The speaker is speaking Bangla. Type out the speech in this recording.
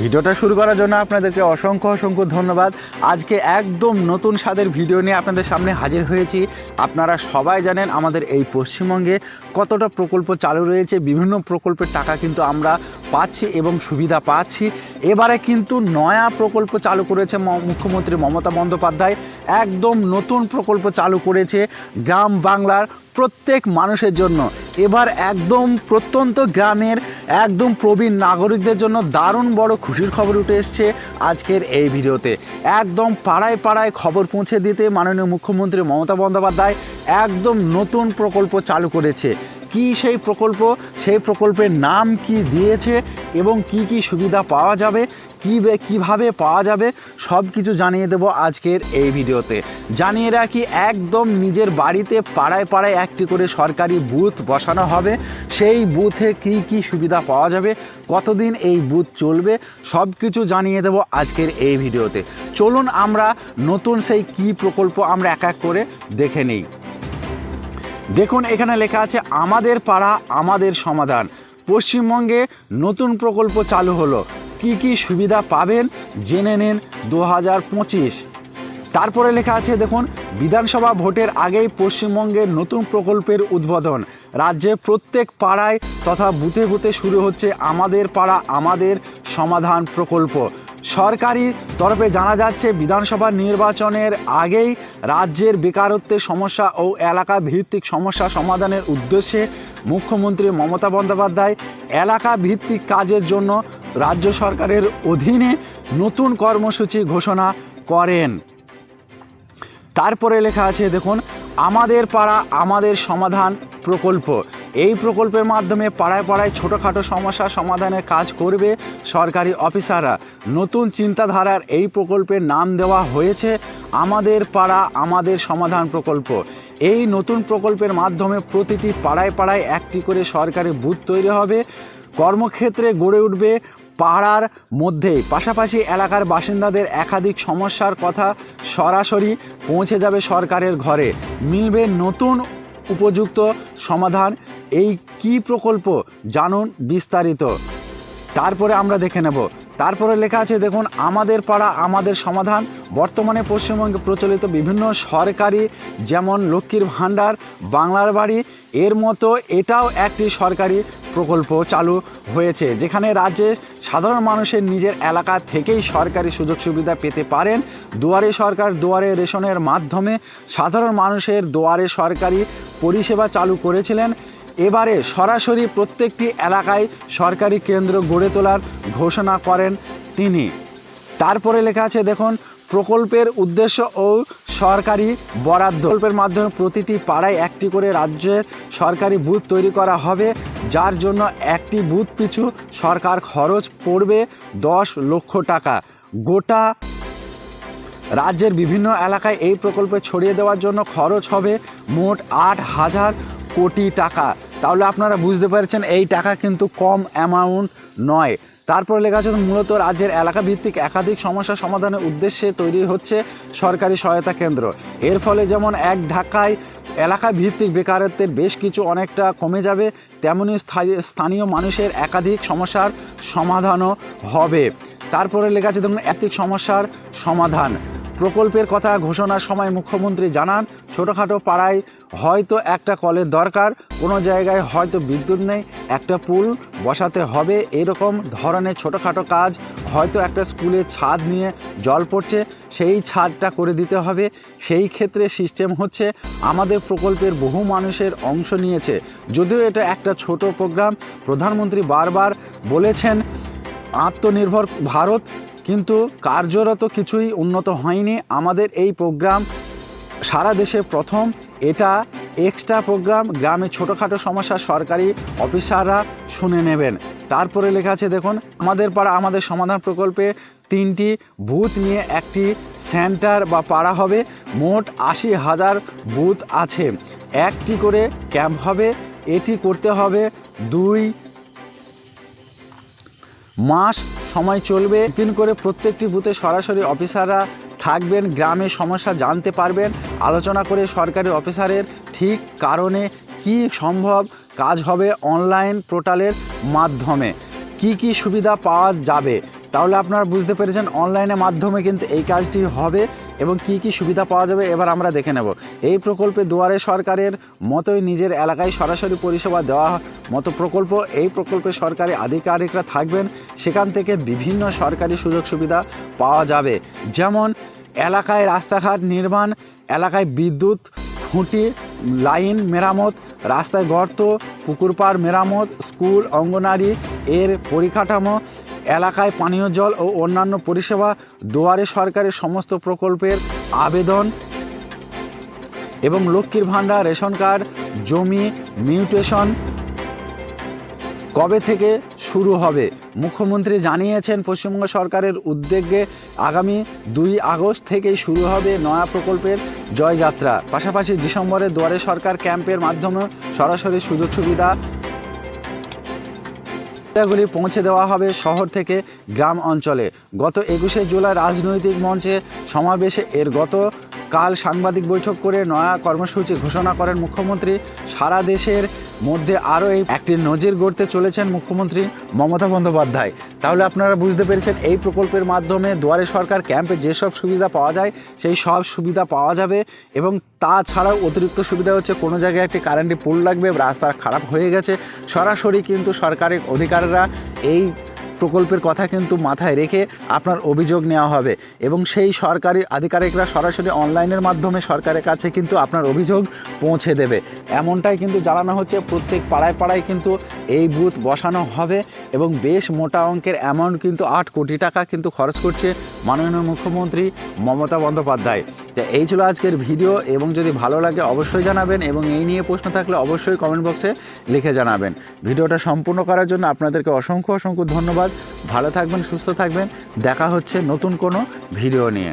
ভিডিওটা শুরু করার জন্য আপনাদেরকে অসংখ্য অসংখ্য ধন্যবাদ। আজকে একদম নতুন স্বাদের ভিডিও নিয়ে আপনাদের সামনে হাজির হয়েছি। আপনারা সবাই জানেন আমাদের এই পশ্চিমবঙ্গে কতটা প্রকল্প চালু রয়েছে, বিভিন্ন প্রকল্পের টাকা কিন্তু আমরা পাচ্ছি এবং সুবিধা পাচ্ছি। এবারে কিন্তু নয়া প্রকল্প চালু করেছে মুখ্যমন্ত্রী মমতা বন্দ্যোপাধ্যায়। একদম নতুন প্রকল্প চালু করেছে গ্রাম বাংলার প্রত্যেক মানুষের জন্য। এবার একদম প্রত্যন্ত গ্রামের একদম প্রবীণ নাগরিকদের জন্য দারুণ বড় খুশির খবর উঠে এসছে আজকের এই ভিডিওতে। একদম পাড়ায় পাড়ায় খবর পৌঁছে দিতে মাননীয় মুখ্যমন্ত্রী মমতা বন্দ্যোপাধ্যায় একদম নতুন প্রকল্প চালু করেছে। কি সেই প্রকল্প, সেই প্রকল্পের নাম কি দিয়েছে এবং কি কি সুবিধা পাওয়া যাবে, কী কীভাবে পাওয়া যাবে, সব কিছু জানিয়ে দেবো আজকের এই ভিডিওতে। জানিয়ে রাখি, একদম নিজের বাড়িতে পাড়ায় পাড়ায় একটি করে সরকারি বুথ বসানো হবে। সেই বুথে কি কি সুবিধা পাওয়া যাবে, কতদিন এই বুথ চলবে, সব কিছু জানিয়ে দেবো আজকের এই ভিডিওতে। চলুন আমরা নতুন সেই কি প্রকল্প আমরা এক এক করে দেখে নিই। দেখুন, এখানে লেখা আছে, আমাদের পাড়া, আমাদের সমাধান। পশ্চিমবঙ্গে নতুন প্রকল্প চালু হলো। কি কি সুবিধা পাবেন জেনে নিন দু হাজার পঁচিশ। তারপরে লেখা আছে, দেখুন, বিধানসভা ভোটের আগেই পশ্চিমবঙ্গের নতুন প্রকল্পের উদ্বোধন। রাজ্যে প্রত্যেক পাড়ায় তথা বুথে বুথে শুরু হচ্ছে আমাদের পাড়া, আমাদের সমাধান প্রকল্প। সরকারি তরফে জানা যাচ্ছে, বিধানসভা নির্বাচনের আগেই রাজ্যের বেকারত্বের সমস্যা ও এলাকা ভিত্তিক সমস্যা সমাধানের উদ্দেশ্যে মুখ্যমন্ত্রী মমতা বন্দ্যোপাধ্যায় এলাকা ভিত্তিক কাজের জন্য রাজ্য সরকারের অধীনে নতুন কর্মসূচি ঘোষণা করেন। তারপরে লেখা আছে, দেখুন, আমাদের পাড়া, আমাদের সমাধান প্রকল্প। এই প্রকল্পের মাধ্যমে পাড়ায় পাড়ায় ছোটোখাটো সমস্যার সমাধানের কাজ করবে সরকারি অফিসাররা। নতুন চিন্তাধারার এই প্রকল্পের নাম দেওয়া হয়েছে আমাদের পাড়া, আমাদের সমাধান প্রকল্প। এই নতুন প্রকল্পের মাধ্যমে প্রতিটি পাড়ায় পাড়ায় একটি করে সরকারি বুথ তৈরি হবে। কর্মক্ষেত্রে গড়ে উঠবে পাড়ার মধ্যে পাশাপাশি এলাকার বাসিন্দাদের একাধিক সমস্যার কথা সরাসরি পৌঁছে যাবে সরকারের ঘরে। মিলবে নতুন উপযুক্ত সমাধান। এই কি প্রকল্প জানুন বিস্তারিত। তারপরে আমরা দেখে নেব। তারপরে লেখা আছে, দেখুন, আমাদের পাড়া, আমাদের সমাধান। বর্তমানে পশ্চিমবঙ্গে প্রচলিত বিভিন্ন সরকারি, যেমন লক্ষ্মীর ভাণ্ডার, বাংলার বাড়ি, এর মতো এটাও একটি সরকারি প্রকল্প চালু হয়েছে, যেখানে রাজ্যে সাধারণ মানুষের নিজের এলাকা থেকেই সরকারি সুযোগ সুবিধা পেতে পারেন। দুয়ারে সরকার, দুয়ারে রেশনের মাধ্যমে সাধারণ মানুষের দুয়ারে সরকারি পরিষেবা চালু করেছিলেন। এবারে সরাসরি প্রত্যেকটি এলাকায় সরকারি কেন্দ্র গড়ে তোলার ঘোষণা করেন তিনি। তারপরে লেখা আছে, দেখুন, প্রকল্পের উদ্দেশ্য ও সরকারি বরাদ্দ। প্রকল্পের মাধ্যমে প্রতিটি পাড়ায় একটি করে রাজ্যের সরকারি বুথ তৈরি করা হবে, যার জন্য একটি বুথ পিছু সরকার খরচ পড়বে দশ লক্ষ টাকা। গোটা রাজ্যের বিভিন্ন এলাকায় এই প্রকল্পে ছড়িয়ে দেওয়ার জন্য খরচ হবে মোট আট হাজার কোটি টাকা। তাহলে আপনারা বুঝতে পারছেন এই টাকা কিন্তু কম অ্যামাউন্ট নয়। তারপরে লেখা আছে, মূলত রাজ্যের এলাকা ভিত্তিক একাধিক সমস্যা সমাধানের উদ্দেশ্যে তৈরি হচ্ছে সরকারি সহায়তা কেন্দ্র। এর ফলে যেমন এক ঢাকায় এলাকা ভিত্তিক বেকারত্বের বেশ কিছু অনেকটা কমে যাবে, তেমনি স্থানীয় মানুষের একাধিক সমস্যার সমাধানও হবে। তারপরে লেখা আছে দেখুন একাধিক সমস্যার সমাধান। প্রকল্পের কথা ঘোষণার সময় মুখ্যমন্ত্রী জানান, ছোটোখাটো পাড়ায় হয়তো একটা কলের দরকার, কোনো জায়গায় হয়তো বিদ্যুৎ নেই, একটা পুল বসাতে হবে, এরকম ধরনের ছোটোখাটো কাজ হয়তো একটা স্কুলে ছাদ নিয়ে জল পড়ছে, সেই ছাদটা করে দিতে হবে, সেই ক্ষেত্রে সিস্টেম হচ্ছে আমাদের প্রকল্পের বহু মানুষের অংশ নিয়েছে। যদিও এটা একটা ছোট প্রোগ্রাম প্রধানমন্ত্রী বারবার বলেছেন, আত্মনির্ভর ভারত কিন্তু কার্যরত কিছুই উন্নত হয়নি। আমাদের এই প্রোগ্রাম সারা দেশে প্রথম। এটা এক্সট্রা প্রোগ্রাম। গ্রামে ছোটোখাটো সমস্যা সরকারি অফিসাররা শুনে নেবেন। তারপরে লেখা আছে, দেখুন, আমাদের পাড়া, আমাদের সমাধান প্রকল্পে তিনটি বুথ নিয়ে একটি সেন্টার বা পাড়া হবে। মোট আশি হাজার বুথ আছে। একটি করে ক্যাম্প হবে, এটি করতে হবে দুই মাস সময় চলবে। দিন করে প্রত্যেকটি বুথে সরাসরি অফিসাররা থাকবেন গ্রামের সমস্যা জানতে পারবেন। আলোচনা করে সরকারি অফিসারের ঠিক কারণে কি সম্ভব, কাজ হবে অনলাইন পোর্টালের মাধ্যমে। কি কি সুবিধা পাওয়া যাবে? তাহলে আপনারা বুঝতে পেরেছেন অনলাইনের মাধ্যমে কিন্তু এই কাজটি হবে এবং কি কি সুবিধা পাওয়া যাবে এবার আমরা দেখে নেব। এই প্রকল্পে দুয়ারে সরকারের মতোই নিজের এলাকায় সরাসরি পরিষেবা দেওয়া মতো প্রকল্প। এই প্রকল্পে সরকারি আধিকারিকরা থাকবেন। সেখান থেকে বিভিন্ন সরকারি সুযোগ সুবিধা পাওয়া যাবে। যেমন এলাকায় রাস্তাঘাট নির্মাণ, এলাকায় বিদ্যুৎ, খুঁটি, লাইন মেরামত, রাস্তায় গর্ত, পুকুর পাড় মেরামত, স্কুল, অঙ্গনারী, এর পরিকাঠামো এলাকায় পানীয় জল ও অন্যান্য পরিষেবা দুয়ারে সরকারের সমস্ত প্রকল্পের আবেদন এবং লক্ষ্মীর ভাণ্ডার, রেশন কার্ড, জমি, মিউটেশন কবে থেকে শুরু হবে? মুখ্যমন্ত্রী জানিয়েছেন, পশ্চিমবঙ্গ সরকারের উদ্যোগে আগামী দুই আগস্ট থেকেই শুরু হবে নয়া প্রকল্পের জয়যাত্রা। পাশাপাশি ডিসেম্বরে দুয়ারে সরকার ক্যাম্পের মাধ্যমে সরাসরি সুযোগ সুবিধা সুবিধাগুলি পৌঁছে দেওয়া হবে শহর থেকে গ্রাম অঞ্চলে। গত একুশে জুলাই রাজনৈতিক মঞ্চে সমাবেশে এর গত কাল সাংবাদিক বৈঠক করে নয়া কর্মসূচি ঘোষণা করেন মুখ্যমন্ত্রী। সারা দেশের মধ্যে আরও এই একটি নজির গড়তে চলেছেন মুখ্যমন্ত্রী মমতা বন্দ্যোপাধ্যায়। তাহলে আপনারা বুঝতে পেরেছেন, এই প্রকল্পের মাধ্যমে দুয়ারে সরকার ক্যাম্পে যেসব সুবিধা পাওয়া যায়, সেই সব সুবিধা পাওয়া যাবে এবং তাছাড়াও অতিরিক্ত সুবিধা হচ্ছে কোনো জায়গায় একটি কারেন্টে পোল লাগবে, রাস্তা খারাপ হয়ে গেছে। সরাসরি কিন্তু সরকারের অধিকারীরা এই প্রকল্পের কথা কিন্তু মাথায় রেখে আপনার অভিযোগ নেওয়া হবে। এবং সেই সরকারি আধিকারিকরা সরাসরি অনলাইনের মাধ্যমে সরকারের কাছে কিন্তু আপনার অভিযোগ পৌঁছে দেবে। এমনটাই কিন্তু জানানো হচ্ছে, প্রত্যেক পাড়ায় পাড়ায় কিন্তু এই বুথ বসানো হবে এবং বেশ মোটা অঙ্কের অ্যামাউন্ট কিন্তু আট কোটি টাকা কিন্তু খরচ করছে মাননীয় মুখ্যমন্ত্রী মমতা বন্দ্যোপাধ্যায়। তো এই ছিল আজকের ভিডিও, এবং যদি ভালো লাগে অবশ্যই জানাবেন, এবং এই নিয়ে প্রশ্ন থাকলে অবশ্যই কমেন্ট বক্সে লিখে জানাবেন। ভিডিওটা সম্পূর্ণ করার জন্য আপনাদেরকে অসংখ্য অসংখ্য ধন্যবাদ। ভালো থাকবেন, সুস্থ থাকবেন। দেখা হচ্ছে নতুন কোনো ভিডিও নিয়ে।